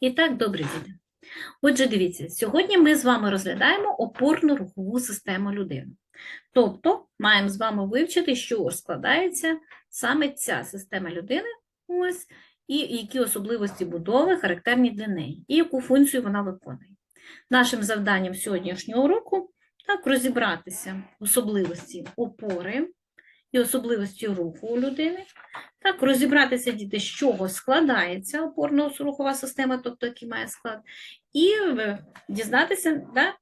І так, добрі діти. Отже, дивіться, сьогодні ми з вами розглядаємо опорно-рухову систему людини. Тобто, маємо з вами вивчити, що складається саме ця система людини, ось, і які особливості будови характерні для неї, і яку функцію вона виконує. Нашим завданням сьогоднішнього уроку так розібратися особливості опори і особливості руху у людини, так, розібратися, діти, з чого складається опорно-рухова система, тобто який має склад, і е, дізнатися, да,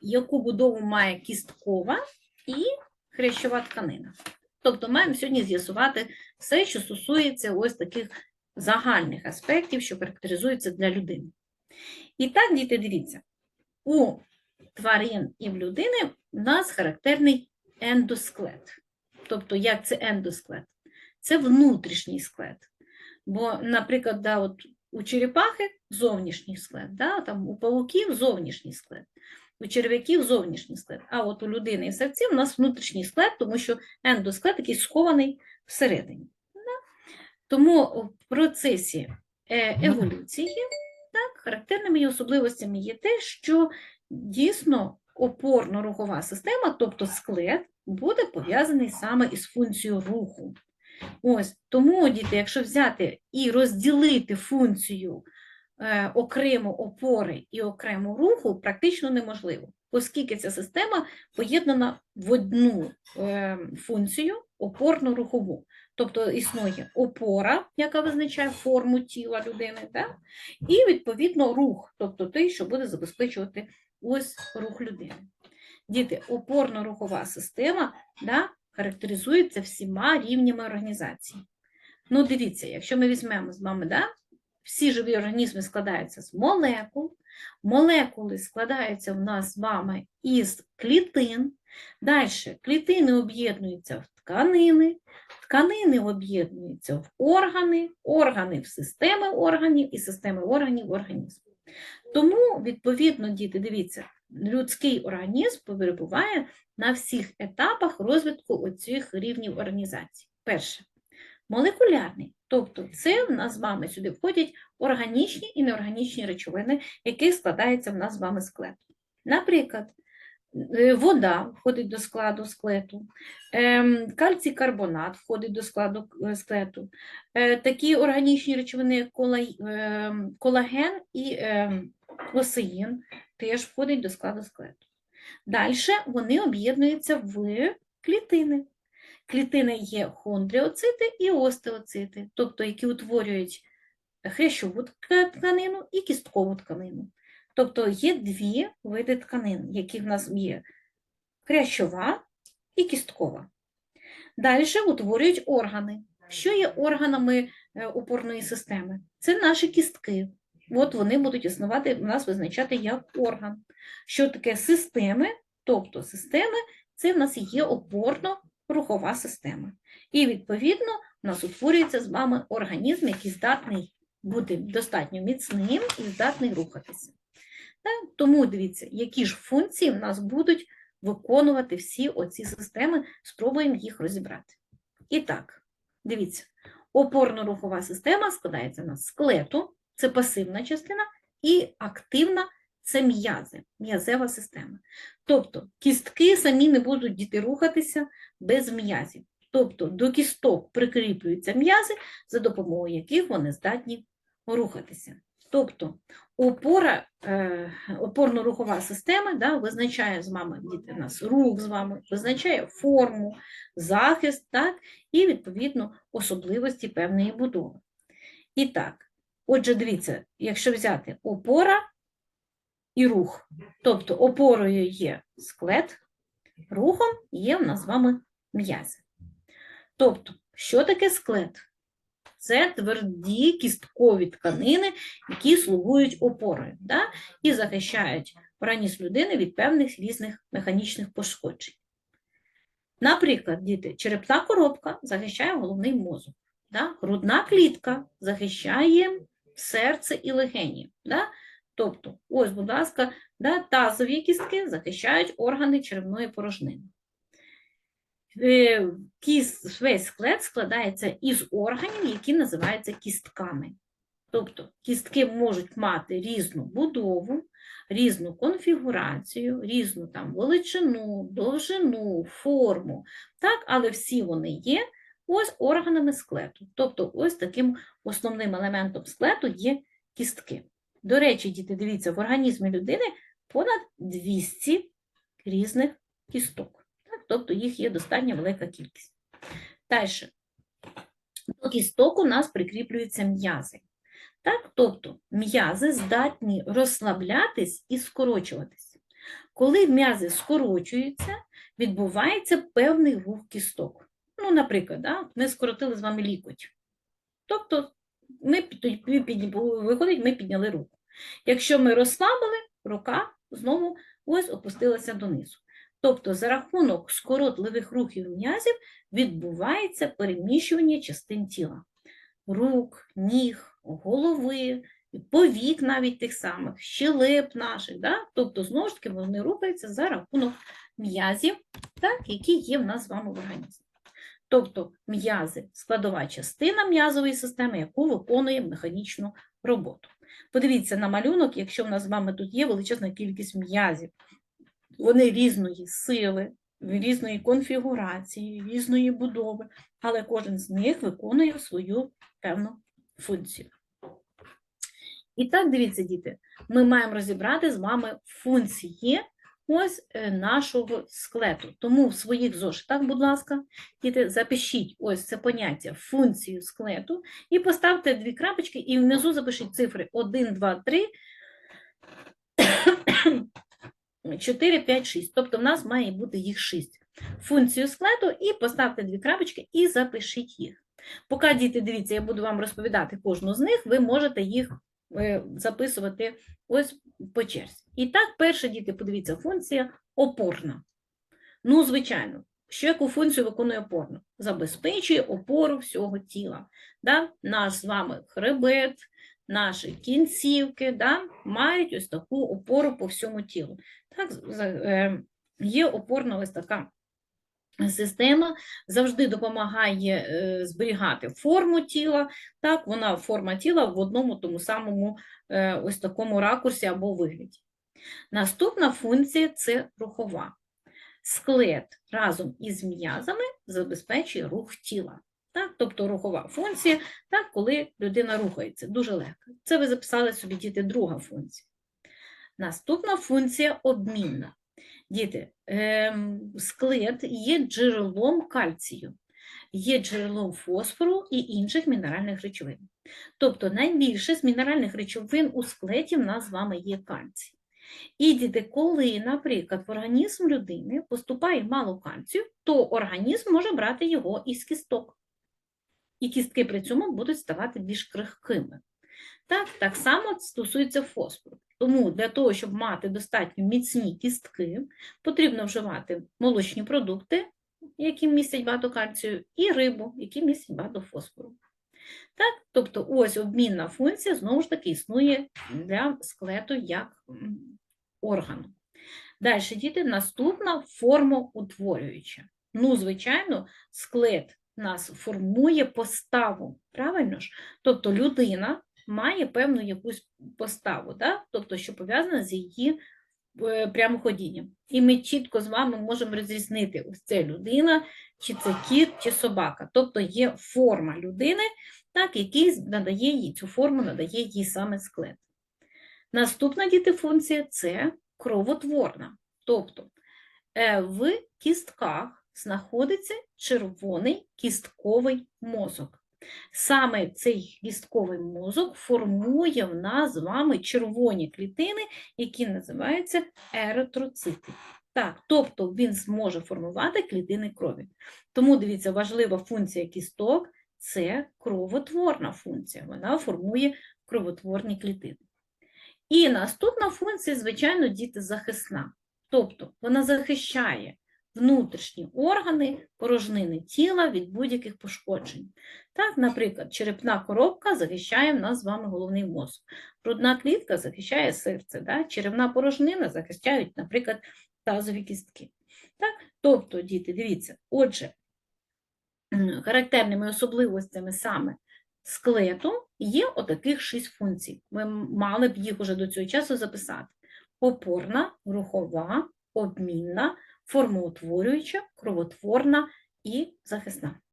яку будову має кісткова і хрящова тканина. Тобто маємо сьогодні з'ясувати все, що стосується ось таких загальних аспектів, що характеризуються для людини. І так, діти, дивіться, у тварин і в людини в нас характерний ендосклет. Тобто, як це ендосклет? Це внутрішній склет. Бо, наприклад, да, от у черепахи зовнішній склет, да, там у павуків зовнішній склет, у черв'яків зовнішній склет. А от у людини і савців у нас внутрішній склет, тому що ендосклет такий схований всередині. Да? Тому в процесі е, еволюції так, характерними її особливостями є те, що дійсно опорно-рухова система, тобто склет, буде пов'язаний саме із функцією руху. Ось тому, діти, якщо взяти і розділити функцію е, окремо опори і окремо руху, практично неможливо, оскільки ця система поєднана в одну е, функцію опорно-рухову. Тобто існує опора, яка визначає форму тіла людини, да? і відповідно рух, тобто той, що буде забезпечувати ось рух людини. Діти, опорно-рухова система да, характеризується всіма рівнями організації. Ну, дивіться, якщо ми візьмемо з вами, да, всі живі організми складаються з молекул, молекули складаються в нас з вами із клітин. Далі клітини об'єднуються в тканини, тканини об'єднуються в органи, органи в системи органів і системи органів в організму. Тому, відповідно, діти, дивіться, людський організм перебуває на всіх етапах розвитку оцих рівнів організації. Перше, молекулярний, тобто це в нас з вами сюди входять органічні і неорганічні речовини, яких складається в нас з вами склад. Наприклад, е, вода входить до складу склету, ем, кальцій карбонат входить до складу е, склету, Е, такі органічні речовини, як ем, колаген і ем, лосеїн, теж входить до складу склету. Далі вони об'єднуються в клітини. Клітини є хондріоцити і остеоцити, тобто які утворюють хрящову тканину і кісткову тканину. Тобто є дві види тканин, які в нас є хрящова і кісткова. Далі утворюють органи. Що є органами е, опорної системи? Це наші кістки. От вони будуть існувати, у нас визначати як орган. Що таке системи? Тобто системи це в нас є опорно-рухова система. І відповідно у нас утворюється з вами організм, який здатний бути достатньо міцним і здатний рухатися. Тому дивіться, які ж функції в нас будуть виконувати всі оці системи, спробуємо їх розібрати. І так, дивіться, опорно-рухова система складається на склету, це пасивна частина, і активна це м'язи, м'язева система. Тобто кістки самі не будуть діти рухатися без м'язів. Тобто до кісток прикріплюються м'язи, за допомогою яких вони здатні рухатися. Тобто опора, е, опорно-рухова система да, визначає з вами діти, нас рух з вами, визначає форму, захист, так, і відповідно особливості певної будови. І так, отже, дивіться, якщо взяти опора і рух, тобто опорою є склет, рухом є в нас з вами м'язи. Тобто, що таке склет? Це тверді кісткові тканини, які слугують опорою да? і захищають організм людини від певних різних механічних пошкоджень. Наприклад, діти, черепна коробка захищає головний мозок, да? грудна клітка захищає серце і легені. Да? Тобто, ось, будь ласка, да, тазові кістки захищають органи черевної порожнини. Е, кіс- Весь склет складається із органів, які називаються кістками. Тобто кістки можуть мати різну будову, різну конфігурацію, різну там величину, довжину, форму, так, але всі вони є ось органами скелету. Тобто ось таким основним елементом скелету є кістки. До речі, діти, дивіться, в організмі людини понад 200 різних кісток. Так? Тобто їх є достатньо велика кількість. Далі. До кісток у нас прикріплюються м'язи. Так? Тобто м'язи здатні розслаблятись і скорочуватись. Коли м'язи скорочуються, відбувається певний рух кісток. Ну, наприклад, да? ми скоротили з вами лікоть. Тобто, ми, виходить, ми підняли руку. Якщо ми розслабили, рука знову ось опустилася донизу. Тобто, за рахунок скоротливих рухів м'язів відбувається переміщування частин тіла рук, ніг, голови, повік навіть тих самих, щелеп наших. Да? Тобто, знову ж таки, вони рухаються за рахунок м'язів, так, які є в нас з вами в організмі. Тобто м'язи складова частина м'язової системи, яку виконує механічну роботу. Подивіться на малюнок, якщо в нас з вами тут є величезна кількість м'язів, вони різної сили, різної конфігурації, різної будови, але кожен з них виконує свою певну функцію. І так, дивіться, діти, ми маємо розібрати з вами функції ось е, нашого скелету. Тому в своїх зошитах, будь ласка, діти, запишіть ось це поняття функцію скелету і поставте дві крапочки, і внизу запишіть цифри 1, 2, 3, 4, 5, 6. Тобто в нас має бути їх 6. Функцію скелету і поставте дві крапочки і запишіть їх. Поки діти, дивіться, я буду вам розповідати кожну з них, ви можете їх е, записувати ось по черзі. І так, перше, діти, подивіться, функція опорна. Ну, звичайно, що яку функцію виконує опорна? Забезпечує опору всього тіла. Да? Наш з вами хребет, наші кінцівки да? мають ось таку опору по всьому тілу. Так, е, є опорна ось така система, завжди допомагає е, зберігати форму тіла. Так, вона форма тіла в одному тому самому е, ось такому ракурсі або вигляді. Наступна функція це рухова. Склет разом із м'язами забезпечує рух тіла. Так, тобто рухова функція, так, коли людина рухається, дуже легко. Це ви записали собі, діти, друга функція. Наступна функція обмінна. Діти, ем, склет є джерелом кальцію, є джерелом фосфору і інших мінеральних речовин. Тобто найбільше з мінеральних речовин у склеті в нас з вами є кальцій. І діти, коли, наприклад, в організм людини поступає мало кальцію, то організм може брати його із кісток. І кістки при цьому будуть ставати більш крихкими. Так, так само стосується фосфору. Тому для того, щоб мати достатньо міцні кістки, потрібно вживати молочні продукти, які містять багато кальцію, і рибу, які містять багато фосфору. Так, тобто ось обмінна функція знову ж таки існує для скелету як органу. Далі, діти, наступна формоутворююча. Ну, звичайно, склет нас формує поставу, правильно ж? Тобто людина має певну якусь поставу, да? тобто, що пов'язана з її е, прямоходінням. І ми чітко з вами можемо розрізнити, ось це людина, чи це кіт, чи собака. Тобто є форма людини, так, який надає їй цю форму, надає їй саме склет. Наступна діти функція це кровотворна. Тобто е, в кістках знаходиться червоний кістковий мозок. Саме цей кістковий мозок формує в нас з вами червоні клітини, які називаються еритроцити. Так, тобто він зможе формувати клітини крові. Тому дивіться, важлива функція кісток це кровотворна функція. Вона формує кровотворні клітини. І наступна функція, звичайно, діти захисна. Тобто вона захищає внутрішні органи, порожнини тіла від будь-яких пошкоджень. Так, наприклад, черепна коробка захищає в нас з вами головний мозок, грудна клітка захищає серце, да? черевна порожнина захищають, наприклад, тазові кістки. Так? Тобто, діти, дивіться, отже, характерними особливостями саме скелету є отаких шість функцій. Ми мали б їх уже до цього часу записати: опорна, рухова, обмінна, формоутворююча, кровотворна і захисна.